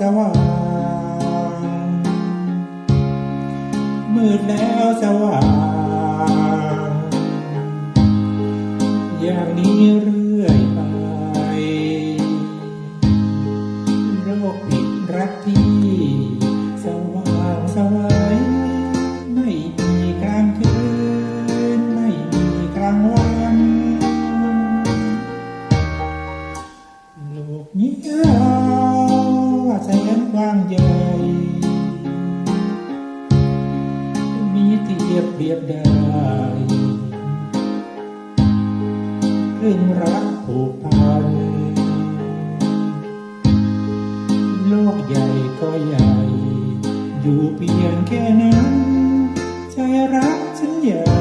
สว่าง มืดแล้วสว่าง อย่างนี้หรือ สนกว้างใหญ่มีเทียบเปรียบได้เรื่องรักผูกพันโลกใหญ่ก็ใหญ่ อยู่เพียงแค่นั้น ใจรักฉันใหญ่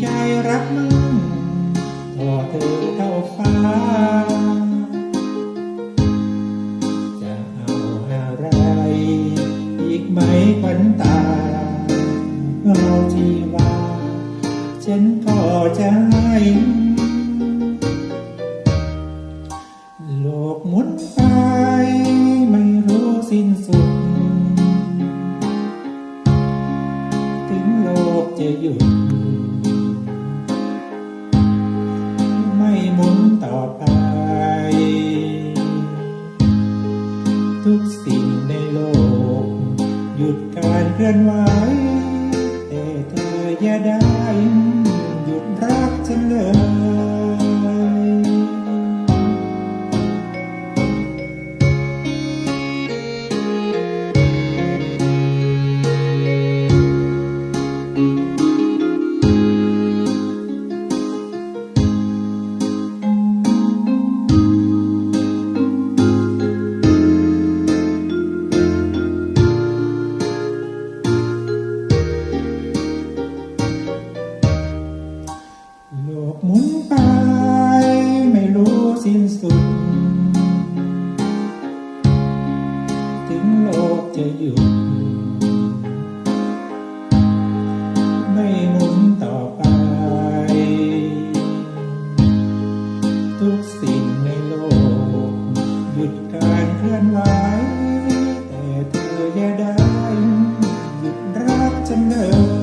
ใจรักมั่งพอเธอเท่าฟ้า จะเอาอะไรอีกไหมขวัญตาเราที่ว่า ฉันก็จะให้ ลื่อนไหวแต่เธออย่าได้หยุดรักฉันเลย กจะหยุดไม่หมุนต่อไป ทุกสิ่งในโลก หยุดการเคลื่อนไหว แต่เธออย่าได้หยุดรักฉันเลย